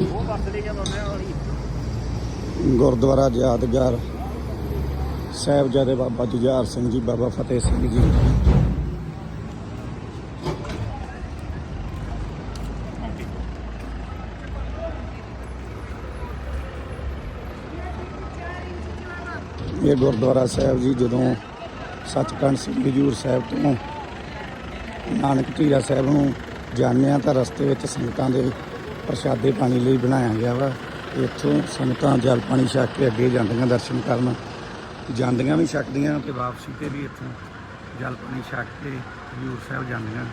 ਬੱਸ ਲੈ ਕੇ ਦੋਨੇ ਵਾਲੀ ਗੁਰਦੁਆਰਾ ਯਾਦਗਾਰ ਸਾਹਿਬਜ਼ਾਦੇ ਬਾਬਾ ਜੁਝਾਰ ਸਿੰਘ ਜੀ, ਬਾਬਾ ਫਤਿਹ ਸਿੰਘ ਜੀ। ਇਹ ਗੁਰਦੁਆਰਾ ਸਾਹਿਬ ਜੀ ਜਦੋਂ ਸੱਚਖੰਡ ਸ੍ਰੀ ਹਜ਼ੂਰ ਸਾਹਿਬ ਤੋਂ ਨਾਨਕ ਝੀਰਾ ਸਾਹਿਬ ਨੂੰ ਜਾਂਦੇ ਹਾਂ ਤਾਂ ਰਸਤੇ ਵਿੱਚ ਸੰਗਤਾਂ ਦੇ ਪ੍ਰਸ਼ਾਦੇ ਪਾਣੀ ਲਈ ਬਣਾਇਆ ਗਿਆ ਵਾ। ਇੱਥੋਂ ਸੰਗਤਾਂ ਜਲ ਪਾਣੀ ਛਕ ਕੇ ਅੱਗੇ ਜਾਂਦੀਆਂ ਦਰਸ਼ਨ ਕਰਨ। ਜਾਂਦੀਆਂ ਵੀ ਛਕਦੀਆਂ ਤੇ ਵਾਪਸੀ ਤੇ ਵੀ ਇੱਥੋਂ ਜਲ ਪਾਣੀ ਛਕ ਕੇ ਹਜ਼ੂਰ ਸਾਹਿਬ ਜਾਂਦੀਆਂ।